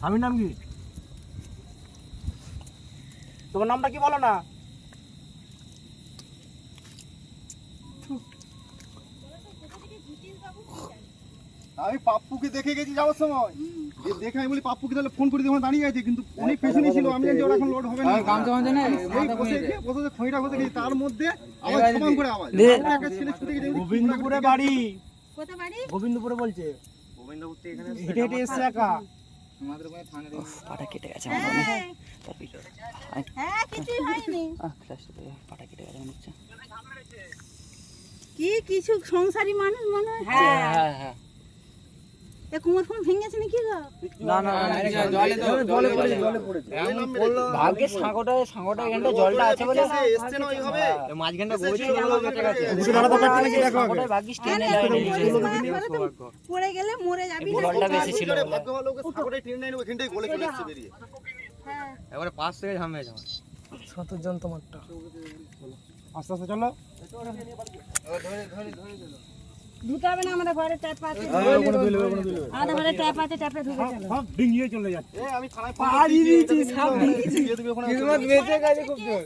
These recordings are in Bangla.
স্বামীর নাম কি? তোমার নামটা কি বলো না? আমি পাপ্পুকে দেখে গেছি যাওয়ার সময়। যে দেখে আমি বলি পাপ্পুকে তাহলে ফোন করে দিয়ে দাঁড়িয়ে আছে। কিন্তু অনেক পেছনে ছিল আমি জানি ওরা এখন লোড হবে না। এই বসে গিয়ে বসে যে খইটা বসে গেছি। তার মধ্যে আবার সমান করে আওয়াজ। একটা ছেলে ছুটে গেছে গোবিন্দপুরে বাড়ি। কোথায় বাড়ি? গোবিন্দপুরে বলছে। হেঁটে হেঁটে এসছে একা। পাটা কেটে গেছে হ্যাঁ, আমার মনে। হ্যাঁ। হ্যাঁ পাটা কেটে গেছে মনে হচ্ছে। কি কিছু সংসারী মানুষ মনে হচ্ছে? হ্যাঁ হ্যাঁ এ কুমোর ফোন ভেঙেছে নাকি গো? না না জলে জলে পড়েছে জলে পড়েছে। ভাগ্যে সাঁকোটা সাঁকোটা এখানটা জলটা আছে বলে এসছে না ওইভাবে মাঝখানটা গভীর বলে বেঁচে গেছে সাঁকোটায় ভাগ্যিস টেনে হ্যাঁ, লাইনে পরিষ্কার করে তো পড়ে গেলে মরে যাবি না। জলটা বেশি ছিল ভাগ্য ভালো ওকে সাগরে ট্রেন লাইন ওইখানটাই গলে চলে এসছে বেরিয়ে। হ্যাঁ। এবারে পাঁচ থেকে ঝামেলা সতের তোমারটা। আস্তে আস্তে চলো। হবে না আমাদের ঘরে ট্যাপ আছে। আমাদের ঘরে ট্যাপ আছে ট্যাপে ঢুকে চলো সব ডিঙিয়ে চলে যাচ্ছে। এ আমি পাড়ি দিয়েছি সব ওখানে বেঁচে গেছে খুব জোর।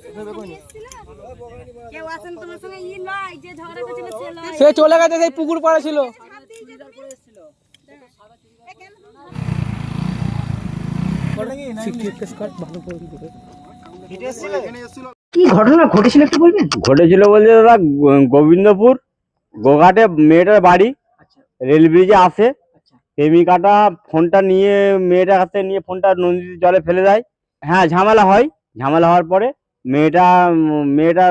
কেউ আসেন তোমার সঙ্গে ই নয় যে ঝগড়া করছিল সে নয়। সে চলে গেছে সেই পুকুর পাড়ে ছিল। কি ঘটনা ঘটেছিল একটু বলবেন? ঘটেছিল বলতে দাদা গোবিন্দপুর গোঘাটে মেয়েটার বাড়ি আচ্ছা। রেল ব্রিজে আসে আচ্ছা। প্রেমিকাটা ফোনটা নিয়ে মেয়েটার কাছে নিয়ে ফোনটা নদীতে জলে ফেলে দেয়। হ্যাঁ ঝামেলা হয়। ঝামেলা হওয়ার পরে মেয়েটা মেয়েটা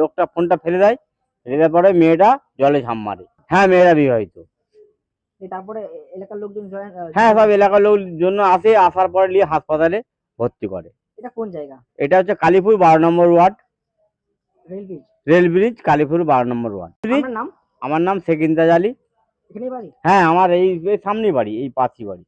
লোকটা ফোনটা ফেলে দেয়। ফেলে দেওয়ার পরে মেয়েটা জলে ঝাঁপ মারে। হ্যাঁ মেয়েরা বিবাহিত। তারপরে এলাকার লোকজন হ্যাঁ সব এলাকার লোক জন্য আসে আসার পরে নিয়ে হাসপাতালে ভর্তি করে। এটা কোন জায়গা? এটা হচ্ছে কালীপুর বারো number ward. Rail bridge rail bridge Kalipur বারো নম্বর ওয়ার্ড। নাম? আমার নাম সেকিন্দাজ আলী। বাড়ি? হ্যাঁ আমার এই সামনেই বাড়ি এই পাশি বাড়ি।